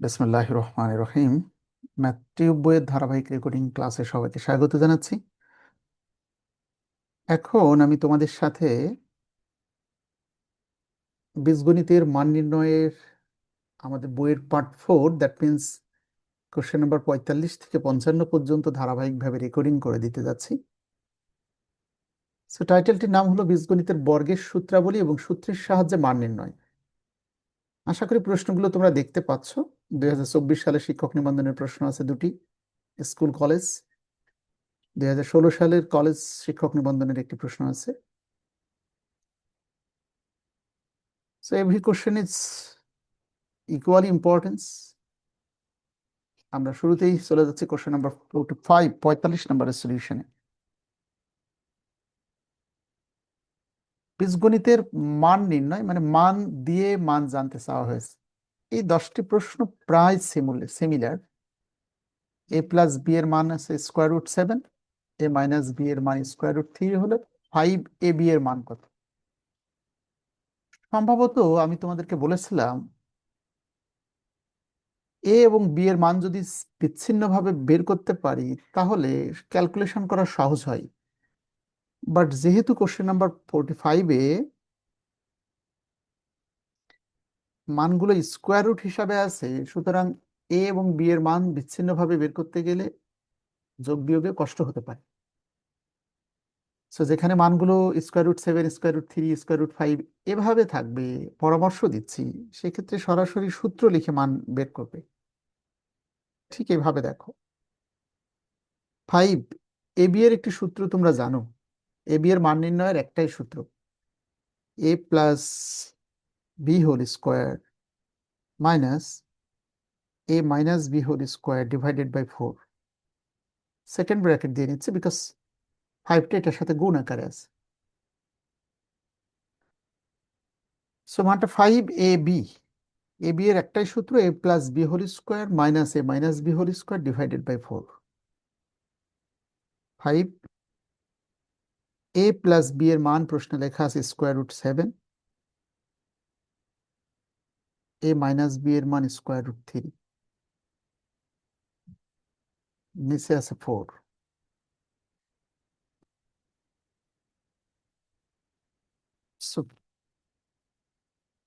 বিসমিল্লাহ রহমান রহিম। ম্যাথ বইয়ের ধারাবাহিক রেকর্ডিং ক্লাসে সবাইকে স্বাগত জানাচ্ছি। এখন আমি তোমাদের সাথে বীজগণিতের মান নির্ণয়ের আমাদের বইয়ের part four that means question number পঁয়তাল্লিশ থেকে পঞ্চান্ন পর্যন্ত ধারাবাহিকভাবে রেকর্ডিং করে দিতে যাচ্ছি। সো টাইটেলটির নাম হলো বীজগণিতের বর্গের সূত্রাবলী এবং সূত্রের সাহায্যে মান নির্ণয়। আশা করি প্রশ্নগুলো তোমরা দেখতে পাচ্ছ। দুই হাজার চব্বিশ সালে শিক্ষক নিবন্ধনের প্রশ্ন আছে দুটি, স্কুল, কলেজ। দুই হাজার ষোলো সালের কলেজ শিক্ষক নিবন্ধনের একটি প্রশ্ন আছে। So, every is equally importance. আমরা শুরুতেই চলে যাচ্ছি কোশ্চেন নাম্বার ফোরটি ফাইভ পঁয়তাল্লিশ নাম্বারের সলিউশনে বীজগণিতের মান নির্ণয় মানে মান দিয়ে মান জানতে চাওয়া হয়েছে। এই দশটি প্রশ্ন প্রায় সিমিলার এ প্লাস বি এর মান আছে square root seven A minus B এর মান স্কোয়ার রুট থ্রি হলে ফাইভ এ বি এর মান কত? সম্ভবত আমি তোমাদেরকে বলেছিলাম এ এবং বি এর মান যদি বিচ্ছিন্নভাবে বের করতে পারি, তাহলে ক্যালকুলেশন করা সহজ হয়। বাট যেহেতু কোশ্চেন নাম্বার ফোরটি ফাইভে মানগুলো স্কোয়ার রুট হিসাবে আছে, সুতরাং এ এবং বি এর মান বিচ্ছিন্নভাবে বের করতে গেলে যোগ বিয়োগে কষ্ট হতে পারে। সো যেখানে মানগুলো square root seven square root three square root five এভাবে থাকবে, পরামর্শ দিচ্ছি, সেক্ষেত্রে সরাসরি সূত্র লিখে মান বের করবে। ঠিক এভাবে দেখো। ফাইভ এ বি এর একটি সূত্র তোমরা জানো। এ বি এর মান নির্ণয়ের একটাই সূত্র। A plus B whole square minus A minus B whole square divided by four second bracket দিয়ে নিচ্ছে বিকজ ফাইভটা এটার সাথে গুণ আকারে আছে। সো মানটা five A B A B এর একটাই সূত্র A plus B whole square minus A minus B whole square divided by four five A plus B এর মান প্রশ্নে লেখা আছে square root seven A minus B এর মান স্কোয়ার রুট থ্রি নিচে আছে ফোর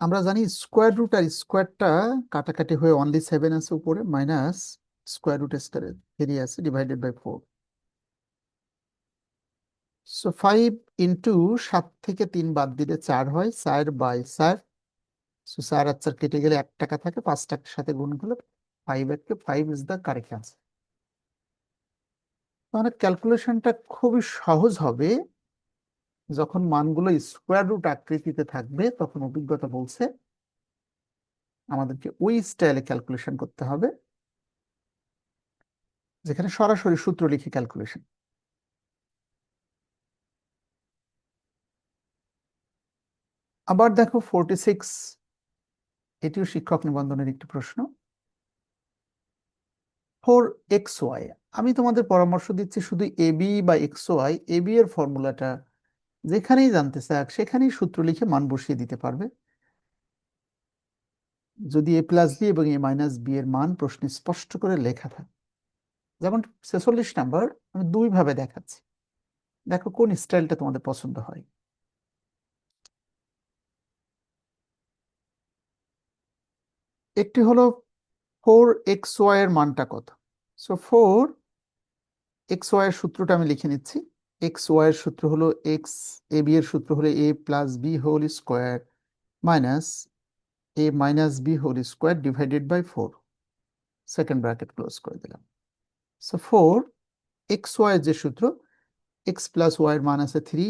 আমরা জানি স্কোয়ার রুট আর স্কোয়ারটা কাটাকাটি হয়ে অনলি সেভেন আছে উপরে মাইনাস স্কোয়ার রুট থ্রি আছে divided by four so five into সাত থেকে তিন বাদ দিলে চার হয়, চার বাই চার। সো চার আর চার কেটে গেলে এক টাকা থাকে, পাঁচ টাকার সাথে গুণ করলে ফাইভ একে five is the correct answer তাহলে ক্যালকুলেশনটা খুবই সহজ হবে। যখন মানগুলো স্কোয়ার রুট আকৃতিতে থাকবে, তখন অভিজ্ঞতা বলছে, আমাদেরকে ওই স্টাইলে ক্যালকুলেশন করতে হবে। যেখানে সরাসরি সূত্র লিখে ক্যালকুলেশন আবার দেখো ফোরটি সিক্স এটিও শিক্ষক নিবন্ধনের একটি প্রশ্ন। ফোর এক্স ওয়াই আমি তোমাদের পরামর্শ দিচ্ছি শুধু এবি বা এক্স ওয়াই এবি এর ফর্মুলাটা যেখানেই জানতে চাক, সেখানেই সূত্র লিখে মান বসিয়ে দিতে পারবে। যদি এ প্লাস বি এবং এ মাইনাস বি এর মান প্রশ্নে স্পষ্ট করে লেখা থাকে। যেমন ছেচল্লিশ নাম্বার আমি দুইভাবে দেখাচ্ছি। দেখো কোন স্টাইলটা তোমাদের পছন্দ হয়। একটি হলো ফোর এক্স ওয়াই এর মানটা কত? সো ফোর এক্স ওয়াই এর সূত্রটা আমি লিখে নিচ্ছি। এক্স ওয়াই এর সূত্র হলো এক্স, এ বি এর সূত্র হলো A plus B whole square minus A minus B whole square divided by four. Second bracket close করে দিলাম। সো ফোর এক্স ওয়াই এর যে সূত্র, এক্স প্লাস ওয়াই এর মান আছে three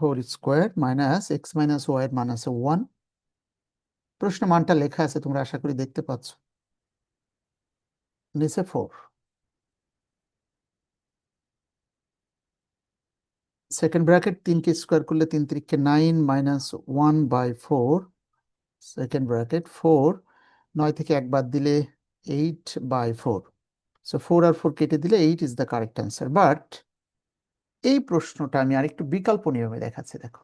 whole square minus X minus Y এর মান আছে ওয়ান প্রশ্ন মানটা লেখা আছে, তোমরা আশা করি দেখতে পাচ্ছ। নিচে ফোর সেকেন্ড ব্র্যাকেট তিনকে স্কোয়ার করলে তিন তিরিখে nine minus one by four second bracket four নয় থেকে এক বাদ দিলে eight by four so four R four কেটে দিলে eight is the correct answer but এই প্রশ্নটা আমি আরেকটু বিকল্প নিয়মে দেখাচ্ছি, দেখো।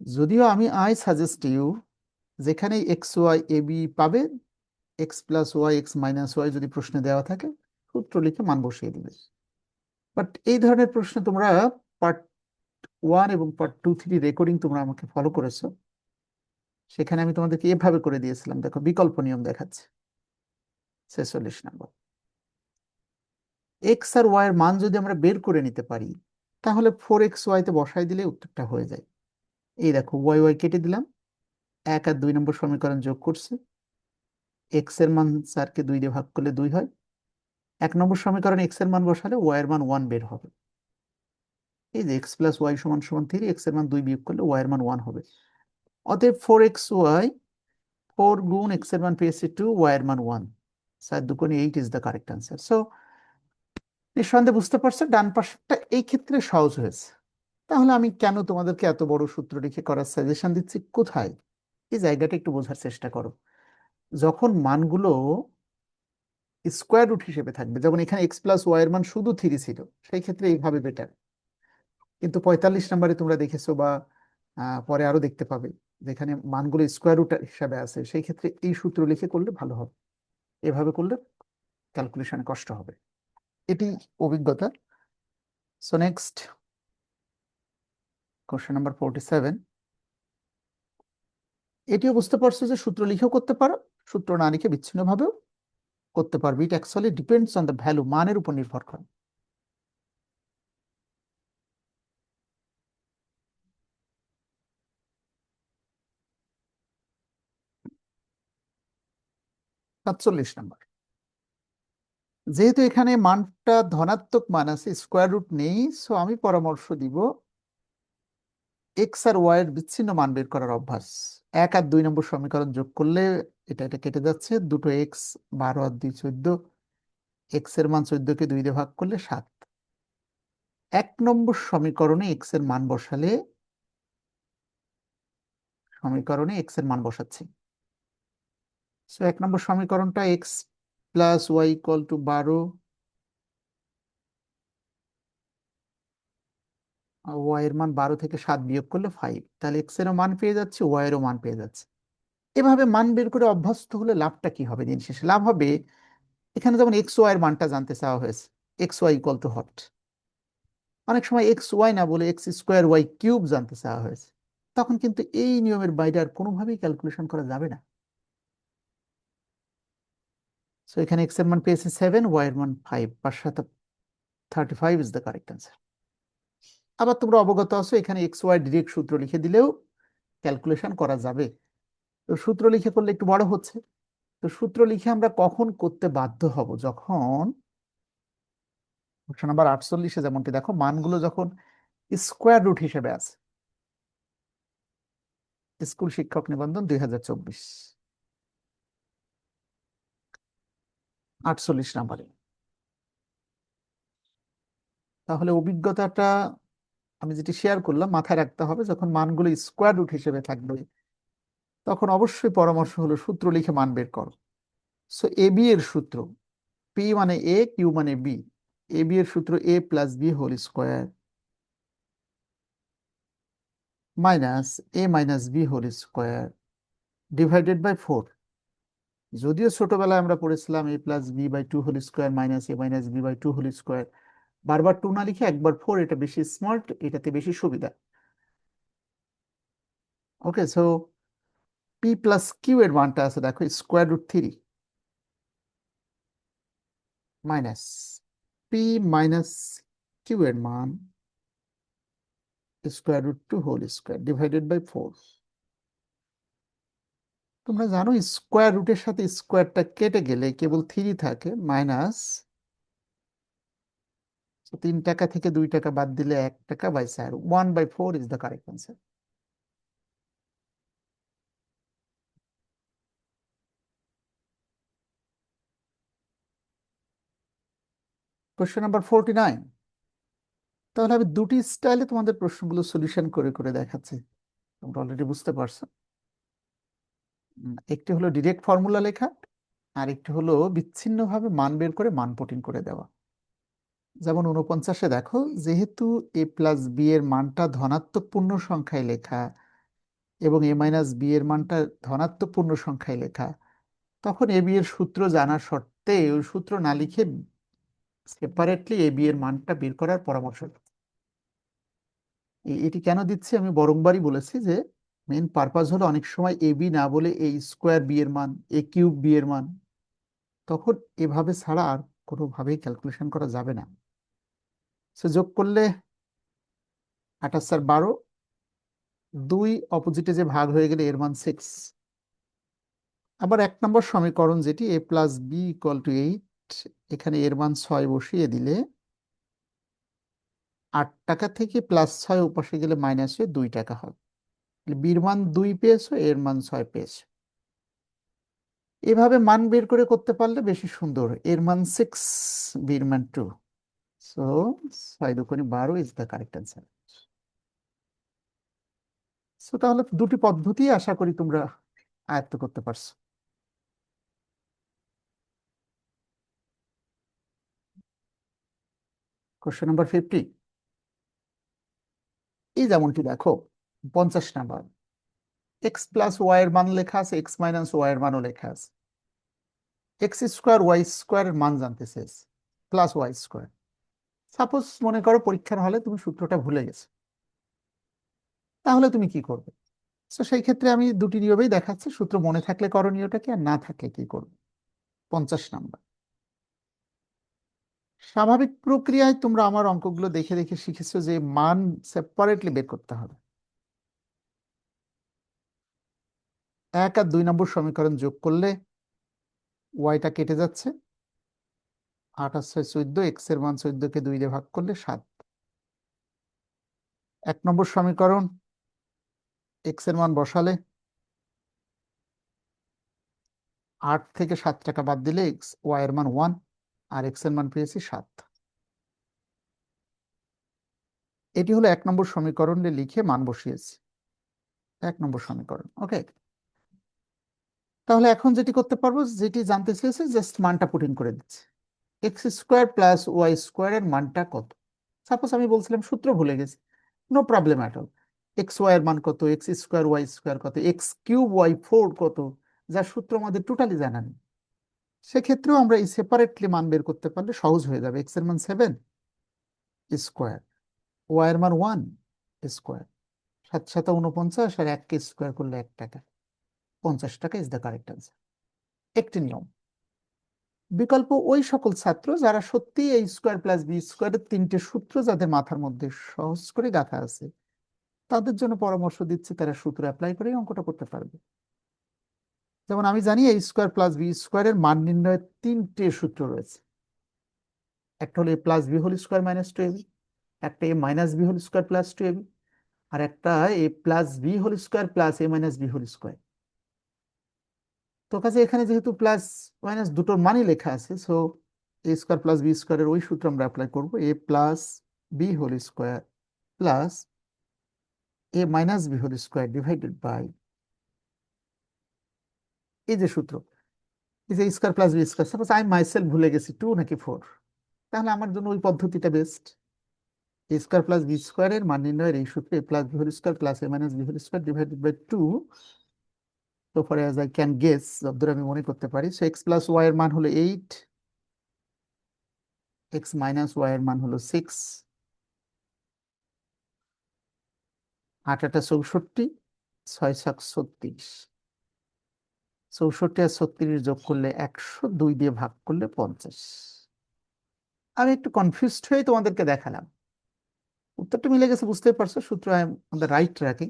যদিও আমি আই সাজেস্ট ইউ যেখানে এক্স ওয়াই এ বি পাবে X plus Y X minus Y যদি প্রশ্নে দেওয়া থাকে, সূত্র লিখে মান বসিয়ে দিবে। বাট এই ধরনের প্রশ্ন তোমরা পার্ট ওয়ান এবং পার্ট টু থ্রি রেকর্ডিং তোমরা আমাকে ফলো করেছ। সেখানে আমি তোমাদেরকে এভাবে করে দিয়েছিলাম, দেখো বিকল্প নিয়ম দেখাচ্ছে। ছেচল্লিশ নম্বর এক্স আর ওয়াই এর মান যদি আমরা বের করে নিতে পারি, তাহলে ফোর এক্স ওয়াই তে বসাই দিলে উত্তরটা হয়ে যায়। এই দেখো, ওয়াই ওয়াই কেটে দিলাম। এক আর দুই নম্বর সমীকরণ যোগ করছে। এক্সের মান চারকে দুই দিয়ে ভাগ করলে দুই হয়। এক নম্বর সমীকরণে এক্সের মান বসালে ওয়াই এর মান ওয়ান বের হবে। এই যে এক্স প্লাস ওয়াই সমান সমান থ্রি এক্সের মান দুই বিয়োগ করলে ওয়াই এর মান ওয়ান হবে। অতএব ফোর এক্স ওয়াই ফোর গুণ এক্সের মান পেয়েছে টু ওয়াই এর মান one sir দুকোনি eight is the correct answer so নিঃসন্দেহে বুঝতে পারছ, ডান পাশেরটা এই ক্ষেত্রে সহজ হয়েছে। তাহলে আমি কেন তোমাদেরকে এত বড় সূত্র লিখে করার সাজেশন দিচ্ছি? কোথায়? এই জায়গাটা একটু বোঝার চেষ্টা করো। যখন মানগুলো স্কোয়ার রুট হিসেবে থাকবে, যেমন এখানে এক্স প্লাস ওয়াই এর মান শুধু থ্রি ছিল, সেই ক্ষেত্রে এইভাবে বেটার কিন্তু পঁয়তাল্লিশ নাম্বারে তোমরা দেখেছ বা পরে আরও দেখতে পাবে, যেখানে মানগুলো স্কোয়ার রুট হিসাবে আছে, সেই ক্ষেত্রে এই সূত্র লিখে করলে ভালো হবে। এভাবে করলে ক্যালকুলেশনে কষ্ট হবে। এটি অভিজ্ঞতা। So next question number forty এটিও বুঝতে পারছ যে সূত্র লিখেও করতে পারো, সূত্র না লিখে বিচ্ছিন্নভাবেও করতে পারবে it actually depends on the value মানের উপর নির্ভর করে। সাতচল্লিশ নম্বর যেহেতু এখানে মানটা ধনাত্মক মান আছে স্কোয়ার রুট নেই সো আমি পরামর্শ দিব এক্স আর ওয়াই এর বিচ্ছিন্ন মান বের করার অভ্যাস। এক আর দুই নম্বর সমীকরণ যোগ করলে এটা এটা কেটে যাচ্ছে। দুটো এক্স বারো আর দুই চোদ্দ। এক্সের মান চোদ্দকে দুই দিয়ে ভাগ করলে সাত। এক নম্বর সমীকরণে এক্সের মান বসালে সমীকরণে এক্সের মান বসাচ্ছি। সো এক নম্বর সমীকরণটা X plus Y equal to বারো ওয়াই এর মান বারো থেকে সাত বিয়োগ করলে ফাইভ তাহলে এক্স এরও মান পেয়ে যাচ্ছে ওয়াই এরও মান পেয়ে যাচ্ছে। এভাবে মান বের করে অভ্যস্ত হলে লাভটা কি হবে দিন শেষে? লাভ হবে, এখানে যেমন এক্স ওয়াই এর মানটা জানতে চাওয়া হয়েছে এক্স ওয়াই ইকুয়াল টু হট অনেক সময় এক্স ওয়াই না বলে এক্স স্কোয়ার ওয়াই কিউব জানতে চাওয়া হয়েছে। তখন কিন্তু এই নিয়মের বাইরে আর কোনোভাবেই ক্যালকুলেশন করা যাবে না। সো এখানে এক্সের মান পেয়েছে সেভেন ওয়াই এর মান ফাইভ পাঁচ সাত thirty five is the correct answer আবার তোমরা অবগত আছো, এখানে এক্স ওয়াই ডিরেক্ট সূত্র লিখে দিলেও ক্যালকুলেশন করা যাবে। তো সূত্র লিখে করলে একটু বড় হচ্ছে। তো সূত্র লিখে আমরা কখন করতে বাধ্য হব? যখন নাম্বার আটচল্লিশে যেমনটি দেখো, মানগুলো যখন স্কোয়ার রুট হিসেবে আছে। স্কুল শিক্ষক নিবন্ধন দুই হাজার চব্বিশ। আটচল্লিশ নাম্বারে। তাহলে অভিজ্ঞতাটা আমি যেটি শেয়ার করলাম, মাথায় রাখতে হবে, যখন মানগুলো স্কোয়ার রুট হিসেবে থাকবে, তখন অবশ্যই পরামর্শ হলো সূত্র লিখে মান বের করো। সো এ বি এর সূত্র পি মানে এ কিউ মানে বি এ বি এর সূত্র A plus B whole square minus A minus B whole square divided by four যদিও ছোটবেলায় আমরা পড়েছিলাম A plus B by two whole square minus A minus B by two whole square বারবার two না লিখে একবার ফোর এটা বেশি স্মার্ট এটাতে বেশি সুবিধা। Okay so P plus Q এর মানটা আছে, দেখো square root three minus P minus Q এর মান square root two whole square divided by four তোমরা জানো স্কোয়ার রুটের সাথে স্কোয়ারটা কেটে গেলে কেবল থ্রি থাকে মাইনাস তিন টাকা থেকে দুই টাকা বাদ দিলে এক টাকা বাই চার one by four is the correct answer question number forty nine তাহলে আমি দুটি স্টাইলে তোমাদের প্রশ্নগুলো সলিউশন করে করে দেখাচ্ছি। তোমরা অলরেডি বুঝতে পারছ। একটি হলো ডিরেক্ট ফর্মুলা লেখা, আর একটি হলো বিচ্ছিন্নভাবে মান বের করে মান পটিন করে দেওয়া। যেমন উনপঞ্চাশে দেখো, যেহেতু এ প্লাস বি এর মানটা ধনাত্মক পূর্ণ সংখ্যায় লেখা এবং এ মাইনাস বি এর মানটা ধনাত্মক পূর্ণ সংখ্যায় লেখা, তখন এ বি এর সূত্র জানা সত্ত্বে ওই সূত্র না লিখে সেপারেটলি এ বি এর মানটা বের করার পরামর্শ এটি কেন দিচ্ছি? আমি বরংবারই বলেছি যে মেন পারপাস হলো অনেক সময় এ বি না বলে এ স্কোয়ার বি এর মান এ কিউব বি এর মান, তখন এভাবে ছাড়া আর কোনোভাবেই ক্যালকুলেশন করা যাবে না। সে যোগ করলে আঠাশ আর বারো, দুই অপোজিটে যে ভাগ হয়ে গেলে এর মান সিক্স আবার এক নম্বর সমীকরণ যেটি A plus B equal to eight এখানে এর মান ছয় বসিয়ে দিলে আট টাকা থেকে প্লাস ছয় উপাসে গেলে মাইনাস হয়ে দুই টাকা হবে বির মান দুই পেয়েছ, এর মান ছয় পেয়েছ। এভাবে মান বের করে করতে পারলে বেশি সুন্দর এর মান সিক্স বির মান টু সো ছয় দুগুণে বারো is the correct answer so তাহলে দুটি পদ্ধতি আশা করি তোমরা আয়ত্ত করতে পারছ। কোশ্চেন নাম্বার ফিফটি এই যেমনটি দেখো, পঞ্চাশ নাম্বার এক্স প্লাস ওয়াই এর মান লেখা আছে এক্স মাইনাস ওয়াই এর মানও লেখা আছে। এক্স স্কোয়ার ওয়াই স্কোয়ারের মান জানতে চেয়েছে প্লাস ওয়াই স্কোয়ার সাপোজ মনে করো পরীক্ষার হলে তুমি সূত্রটা ভুলে গেছো। তাহলে তুমি কি করবে? তো সেই ক্ষেত্রে আমি দুটি নিয়মেই দেখাচ্ছি, সূত্র মনে থাকলে করণীয়টা কি আর না থাকলে কি করবে? পঞ্চাশ নাম্বার। স্বাভাবিক প্রক্রিয়ায় তোমরা আমার অঙ্কগুলো দেখে দেখে শিখেছো যে মান সেপারেটলি বের করতে হবে। এক আর দুই নম্বর সমীকরণ যোগ করলে ওয়াইটা কেটে যাচ্ছে। আর ছয় চোদ্দ এক্সের মান চোদ্দকে দুই দিয়ে ভাগ করলে সাত। এক নম্বর সমীকরণ এক্সের মান বসালে আট থেকে সাত টাকা বাদ দিলে এক্স ওয়াই এর মান ওয়ান আর এক্সের মান পেয়েছি সাত। এটি হলো এক নম্বর সমীকরণে লিখে মান বসিয়েছি। এক নম্বর সমীকরণ ওকে তাহলে এখন যেটি করতে পারব, যেটি জানতে চেয়েছে জাস্ট মানটা পুটিং করে দিচ্ছে। X square plus Y square এর মানটা কত? সাপোজ আমি বলছিলাম সূত্র ভুলে গেছি। No problem at all X Y এর মান কত? এক্স স্কোয়ার ওয়াই স্কোয়ার কত? এক্স কিউব ওয়াই ফোর কত? যার সূত্র আমাদের টোটালি জানা নেই। সেক্ষেত্রেও আমরা এই সেপারেটলি মান বের করতে পারলে সহজ হয়ে যাবে। এক্সের মান সেভেন স্কোয়ার ওয়াই এর মান ওয়ান স্কোয়ার সাত সাত উনপঞ্চাশ আর এককে স্কোয়ার করলে এক টাকা। পঞ্চাশ টাকা ইজ দ্য কারেক্ট আনসার একটি নিয়ম। বিকল্প ওই সকল ছাত্র যারা সত্যি এই স্কোয়ার প্লাস বি স্কোয়ারের তিনটে সূত্র যাদের মাথার মধ্যে সহজ করে গাঁথা আছে, তাদের জন্য পরামর্শ দিচ্ছে তারা সূত্র অ্যাপ্লাই করে অঙ্কটা করতে পারবে। যেমন আমি জানি এই স্কোয়ার প্লাস বি স্কোয়ারের মান নির্ণয়ের তিনটে সূত্র রয়েছে। একটা হলো A plus B whole square minus two A B একটা A minus B whole square plus two A B আর একটা A plus B whole square plus A minus B whole square. তো কাছে এখানে যেহেতু প্লাস মাইনাস দুটোর মানই লেখা আছে so A square plus B স্কোয়ারের ওই সূত্র আমরা অ্যাপ্লাই করব A plus B whole square plus A minus B whole square divided by এই যে সূত্র, এই যে square plus B square suppose আমি মাইসেলফ ভুলে গেছি টু নাকি ফোর তাহলে আমার জন্য ওই পদ্ধতিটা best A square plus B স্কোয়ারের মান নির্ণয়ের এই সূত্রে plus B whole square plus A minus B whole square divided by two so far as I can guess, যতদূর আমি মনে করতে পারি সো এক্স প্লাস ওয়াই এর মান হলো এইট এক্স মাইনাস ওয়াই এর মান হলো সিক্স আট আটা চৌষট্টি, ছয় সাত ছত্রিশ। চৌষট্টি আর ছত্রিশ যোগ করলে একশো দুই দিয়ে ভাগ করলে পঞ্চাশ। আমি একটু কনফিউজড হয়ে তোমাদেরকে দেখালাম। উত্তরটা মিলে গেছে বুঝতে পারছ, সূত্র I on the right tracking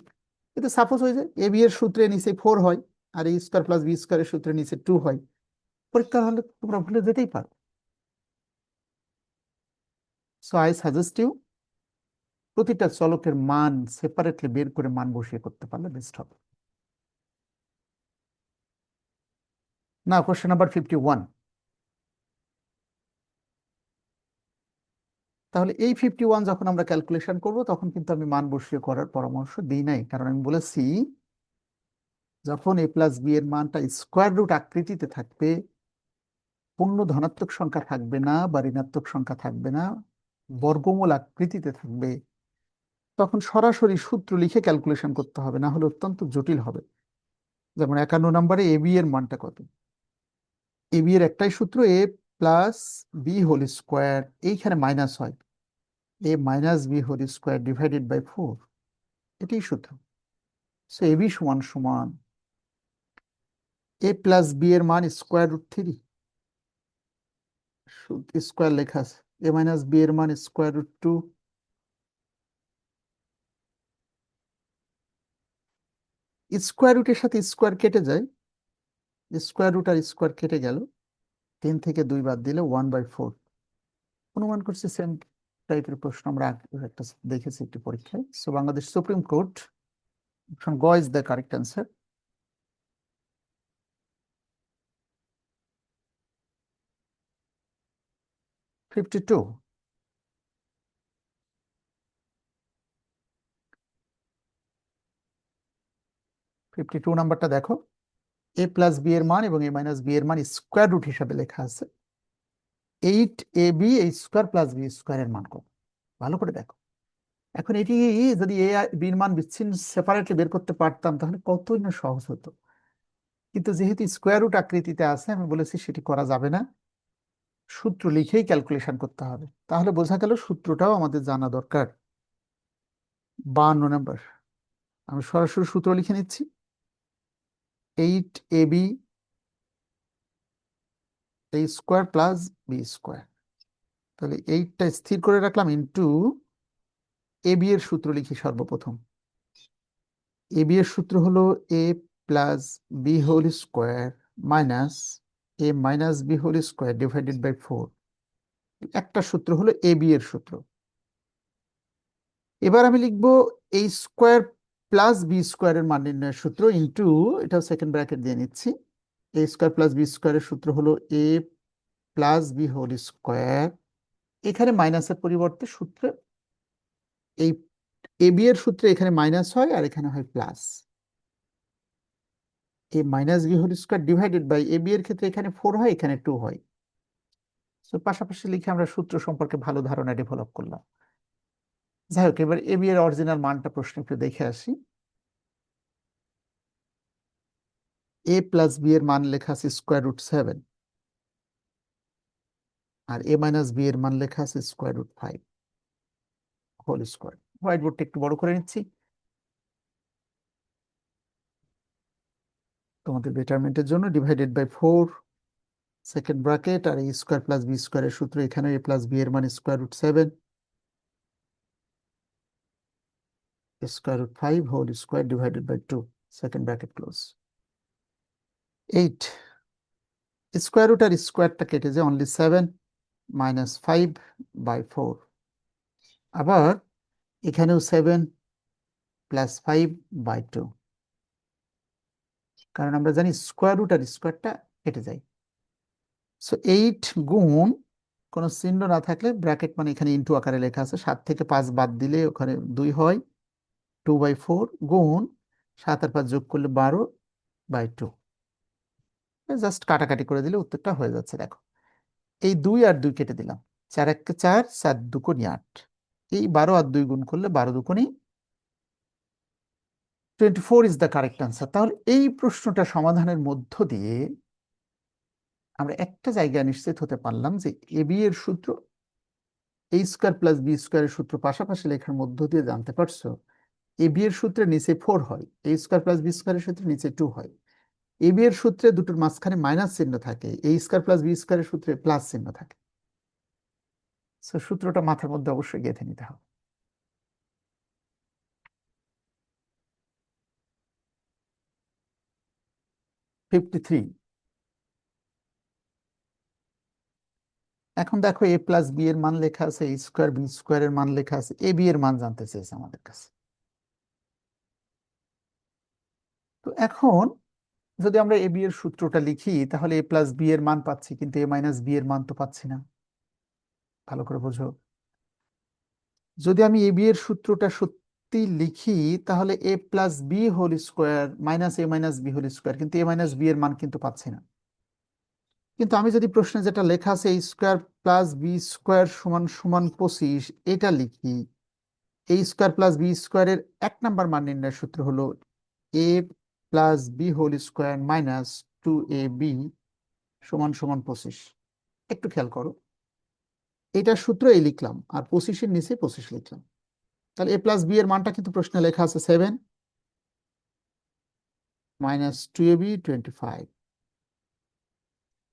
কিন্তু সাপোজ হয়ে যায় এ বি এর সূত্রে নিচে ফোর হয়। আর এই স্কোয়ার প্লাস বি স্কোয়ারের সূত্রে নিচে টু হয়। পরীক্ষা হলে তোমরা ভুলে যেতেই পারো। সো আই সাজেস্ট ইউ প্রতিটা চলকের মান সেপারেটলি বের করে মান বসিয়ে করতে পারলে বেস্ট হবে। না কোশ্চেন নাম্বার ফিফটি ওয়ান তাহলে এই ফিফটি ওয়ান যখন আমরা ক্যালকুলেশন করব, তখন কিন্তু আমি মান বসিয়ে করার পরামর্শ দিই নাই। কারণ আমি বলেছি যখন এ প্লাস বি এর মানটা স্কোয়ার রুট আকৃতিতে থাকবে, পূর্ণ ধনাত্মক সংখ্যা থাকবে না, বা ঋণাত্মক সংখ্যা থাকবে না, বর্গমূল আকৃতিতে থাকবে, তখন সরাসরি সূত্র লিখে ক্যালকুলেশন করতে হবে, না হলে অত্যন্ত জটিল হবে। যেমন একান্ন নম্বরে এ বি এর মানটা কত? এ বি এর একটাই সূত্র A plus B whole square এইখানে মাইনাস হয়। A minus B whole square divided by four এটাই সূত্র। সো বি সমান সমান এ প্লাস বি এর মান স্কোয়ার রুট থ্রি স্কোয়ার লেখা আছে। এ মাইনাস বি এর মান স্কোয়ার রুট টু স্কোয়ার রুটের সাথে স্কোয়ার কেটে যায়। স্কোয়ার রুট আর স্কোয়ার কেটে গেল। তিন থেকে দুই বাদ দিলে ওয়ান বাই ফোর অনুমান করছি সেম টাইপের প্রশ্ন আমরা একটা দেখেছি একটি পরীক্ষায়। সো বাংলাদেশ সুপ্রিম কোর্ট গ is the correct answer fifty two fifty two নাম্বারটা দেখো। এ প্লাস বি এর মান এবং এ মাইনাস বি এর মান স্কোয়ার রুট হিসাবে লেখা আছে। এইট এ বি এই স্কোয়ার প্লাস বি স্কোয়ারের মান কত? ভালো করে দেখো। এখন এটি যদি এ বির মান বিচ্ছিন্ন সেপারেটলি বের করতে পারতাম, তাহলে কতই না সহজ হতো। কিন্তু যেহেতু স্কোয়ার রুট আকৃতিতে আছে, আমি বলেছি সেটি করা যাবে না। সূত্র লিখেই ক্যালকুলেশন করতে হবে। তাহলে বোঝা গেল সূত্রটাও আমাদের জানা দরকার। বান্ন নাম্বার আমি সরাসরি সূত্র লিখে নিচ্ছি। Eight A B A square plus B square তাহলে এইটটা স্থির করে রাখলাম ইন্টু এ বি এর সূত্র লিখি সর্বপ্রথম। এ বি এর সূত্র হলো A plus B whole square minus A minus B whole square divided by four একটা সূত্র হলো এ বি এর সূত্র। এবার আমি লিখব এই স্কোয়ার প্লাস বি স্কোয়ারের মান নির্ণয়ের সূত্র ইন্টু এটাও সেকেন্ড ব্র্যাকেট দিয়ে নিচ্ছি। এ স্কোয়ার প্লাস বি স্কোয়ারের সূত্র হলো A plus B whole square এখানে মাইনাসের পরিবর্তে সূত্রে, এই এ বি এর সূত্রে এখানে মাইনাস হয় আর এখানে হয় plus A minus B whole square divided by A B এর ক্ষেত্রে এখানে ফোর হয়, এখানে টু হয়। তো পাশাপাশি লিখে আমরা সূত্র সম্পর্কে ভালো ধারণা ডেভেলপ করলাম। যাই হোক, এবার এ বি এর অরিজিনাল মানটা প্রশ্ন একটু দেখে আসি। এ প্লাস বি এর মান লেখা আছে স্কোয়ার রুট সেভেন আর এ মাইনাস বি এর মান লেখা আছে square root five whole square white বোর্ডটা একটু বড় করে নিচ্ছি। তোমাদের বেটারমেন্টের জন্য divided by four second bracket R A square plus B স্কোয়ারের সূত্র এখানে এ প্লাস বি এর মান square root seven square root 5 whole square divided by 2 second bracket close. 8 square root আর স্কোয়ারটা কেটে যায় only 7 minus 5 by 4 আবার এখানেও 7 plus 5 by 2 কারণ আমরা জানি স্কোয়ার রুট আর স্কোয়ারটা কেটে যায়। সো এইট গুণ কোনো চিহ্ন না থাকলে ব্র্যাকেট মানে এখানে ইন্টু আকারে লেখা আছে, সাত থেকে পাঁচ বাদ দিলে ওখানে দুই হয় টু বাই ফোর গুণ সাত আর পাঁচ যোগ করলে বারো বাই টু জাস্ট কাটাকাটি করে দিলে উত্তরটা হয়ে যাচ্ছে, দেখো। এই দুই আর দুই কেটে দিলাম, চার এককে চার চার দুকোনি আট। এই বারো আর দুই গুণ করলে বারো দুকোনি twenty four is the correct answer তাহলে এই প্রশ্নটা সমাধানের মধ্য দিয়ে আমরা একটা জায়গায় নিশ্চিত হতে পারলাম যে এ বি এর সূত্র এ স্কোয়ার প্লাস বি স্কোয়ারের সূত্র পাশাপাশি লেখার মধ্য দিয়ে জানতে পারছ এ বি এর সূত্রে নিচে ফোর হয় এ স্কোয়ার প্লাস বি স্কোয়ারের সূত্রে নিচে টু হয়। এ বি এর সূত্রে দুটোর মাঝখানে মাইনাস চিহ্ন থাকে এ স্কোয়ার প্লাস বি স্কোয়ারের সূত্রে প্লাস চিহ্ন থাকে। সো সূত্রটা মাথার মধ্যে অবশ্যই গেঁথে নিতে হবে। ফিফটি এখন দেখো এ প্লাস বি এর মান লেখা আছে এ স্কোয়ার বি স্কোয়ারের মান লেখা আছে এ বি এর মান জানতে চেয়েছে আমাদের কাছে। তো এখন যদি আমরা এ বি এর সূত্রটা লিখি, তাহলে এ প্লাস বি এর মান পাচ্ছি, কিন্তু এ মাইনাস বি এর মান তো পাচ্ছি না। ভালো করে বোঝো। যদি আমি এ বি এর সূত্রটা সত্যি লিখি, তাহলে A plus B whole square minus A minus B whole square কিন্তু এ মাইনাস বি এর মান কিন্তু পাচ্ছি না। কিন্তু আমি যদি প্রশ্নে যেটা লেখা আছে A square plus B square সমান সমান পঁচিশ, এটা লিখি এ স্কোয়ার প্লাস বি স্কোয়ারের এক নাম্বার মান নির্ণয়ের সূত্র হলো A plus B whole square minus two A B সমান সমান পঁচিশ। একটু খেয়াল করো, এটার সূত্র এই লিখলাম, আর পঁচিশের নিচে পঁচিশ লিখলাম। তাহলে এ প্লাস বি এর মানটা কিন্তু প্রশ্নে লেখা আছে seven minus two A B twenty five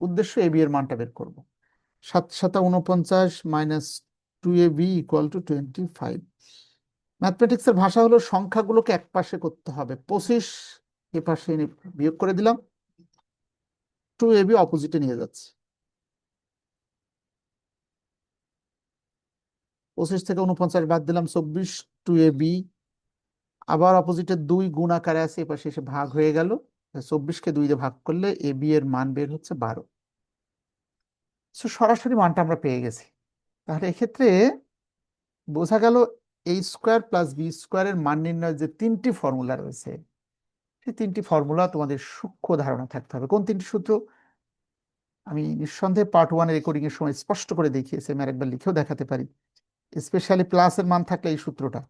উদ্দেশ্য এ বি এর মানটা বের করব। সাত, সাতা উনপঞ্চাশ minus two A B equal to twenty five ম্যাথমেটিক্সের ভাষা হলো সংখ্যাগুলোকে এক পাশে করতে হবে। পঁচিশ এ পাশে বিয়োগ করে দিলাম। টু এ বি অপোজিটে নিয়ে যাচ্ছে। পঁচিশ থেকে উনপঞ্চাশ বাদ দিলাম, চব্বিশ টু এ বি আবার অপোজিটে দুই গুণ আকারে আছে এপাশে এসে ভাগ হয়ে গেল চব্বিশকে দুই দিয়ে ভাগ করলে এ বি এর মান বের হচ্ছে বারো। সো সরাসরি মানটা আমরা পেয়ে গেছি। তাহলে এক্ষেত্রে বোঝা গেল এ স্কোয়ার প্লাস বি স্কোয়ারের মান নির্ণয়ের যে তিনটি ফর্মুলা রয়েছে, সেই তিনটি ফর্মুলা তোমাদের সূক্ষ্ম ধারণা থাকতে হবে। কোন তিনটি সূত্র? আমি নিঃসন্দেহে পার্ট ওয়ানের রেকর্ডিং এর সময় স্পষ্ট করে দেখিয়েছি, আমি আরেকবার লিখেও দেখাতে পারি। স্পেশালি প্লাসের মান থাকলে এই সূত্রটা।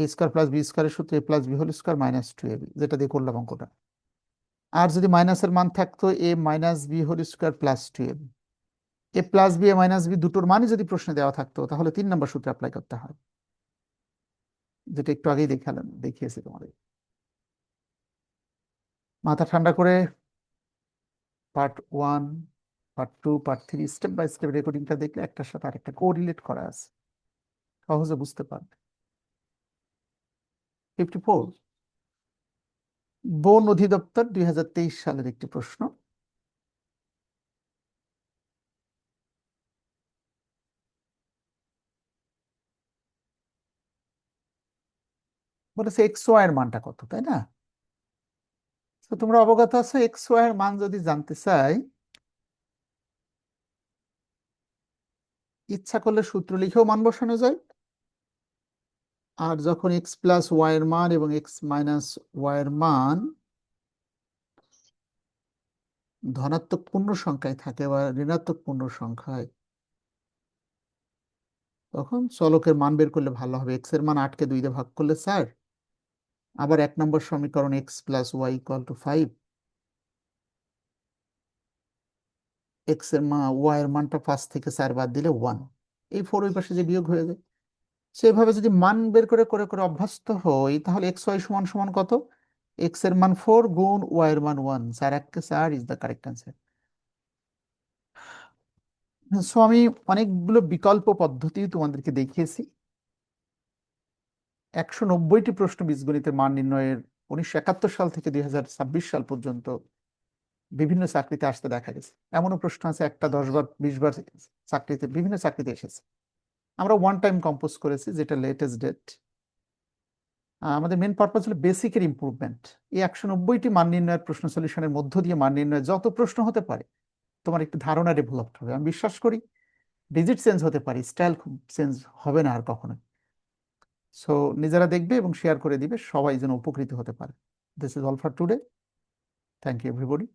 এ স্কোয়ার প্লাস বি স্কোয়ারের সূত্র A plus B whole square minus two A B যেটা দিয়ে করলাম অঙ্কটা। আর যদি মাইনাসের মান থাকতো A minus B whole square plus two A B A plus B A minus B দুটোর মানই যদি প্রশ্নে দেওয়া থাকতো, তাহলে তিন নম্বর সূত্র অ্যাপ্লাই করতে হয়। যেটা একটু আগেই দেখালাম, দেখিয়েছি তোমাদের। মাথা ঠান্ডা করে part one part two part three step by step রেকর্ডিংটা দেখলে একটার সাথে আরেকটা কোরিলেট করা আছে। সহজে বুঝতে পারবে। ফিফটি ফোর বন অধিদপ্তর দুই হাজার তেইশ সালের একটি প্রশ্ন। বলেছে এক্স ওয়াই এর মানটা কত, তাই না? তো তোমরা অবগত আছো এক্স ওয়াই এর মান যদি জানতে চাই, ইচ্ছা করলে সূত্র লিখেও মান বসানো যায়। আর যখন এক্স প্লাস ওয়াই এর মান এবং এক্স মাইনাস ওয়াই এর মান ধনাত্মক পূর্ণ সংখ্যায় থাকে বা ঋণাত্মক পূর্ণ সংখ্যায়, তখন চলকের মান বের করলে ভালো হবে। এক্সের মান আটকে দুই দিয়ে ভাগ করলে স্যার আবার এক নম্বর সমীকরণ X plus Y equal to five এক্সের মান ওয়াই এর মানটা পাঁচ থেকে চার বাদ দিলে ওয়ান এই ফোর ওই পাশে যে বিয়োগ হয়ে যায়। সেভাবে যদি মান বের করে করে করে অভ্যস্ত হই, তাহলে এক্স ওয়াই সমান সমান কত? এক্সের মান ফোর গুণ ওয়াই এর মান ওয়ান চার এককে চার is the correct answer so আমি অনেকগুলো বিকল্প পদ্ধতি তোমাদেরকে দেখিয়েছি। একশো নব্বইটি প্রশ্ন বীজগণিতের মান নির্ণয়ের উনিশশো একাত্তর সাল থেকে দুই হাজার ছাব্বিশ সাল পর্যন্ত বিভিন্ন চাকরিতে আসতে দেখা গেছে। এমনও প্রশ্ন আছে, একটা দশ বার, বিশ বার চাকরিতে, বিভিন্ন চাকরিতে এসেছে। আমরা ওয়ান টাইম কম্পোজ করেছি, যেটা লেটেস্ট ডেট আমাদের মেন পারপাস হলো বেসিকের ইম্প্রুভমেন্ট এই একশো নব্বইটি মান নির্ণয়ের প্রশ্ন সলিউশনের মধ্য দিয়ে মান নির্ণয়ের যত প্রশ্ন হতে পারে, তোমার একটি ধারণা ডেভেলপড হবে। আমি বিশ্বাস করি ডিজিট চেঞ্জ হতে পারে স্টাইল চেঞ্জ হবে না আর কখনো সো নিজেরা দেখবে এবং শেয়ার করে দিবে, সবাই যেন উপকৃত হতে পারে। This is all for today thank you everybody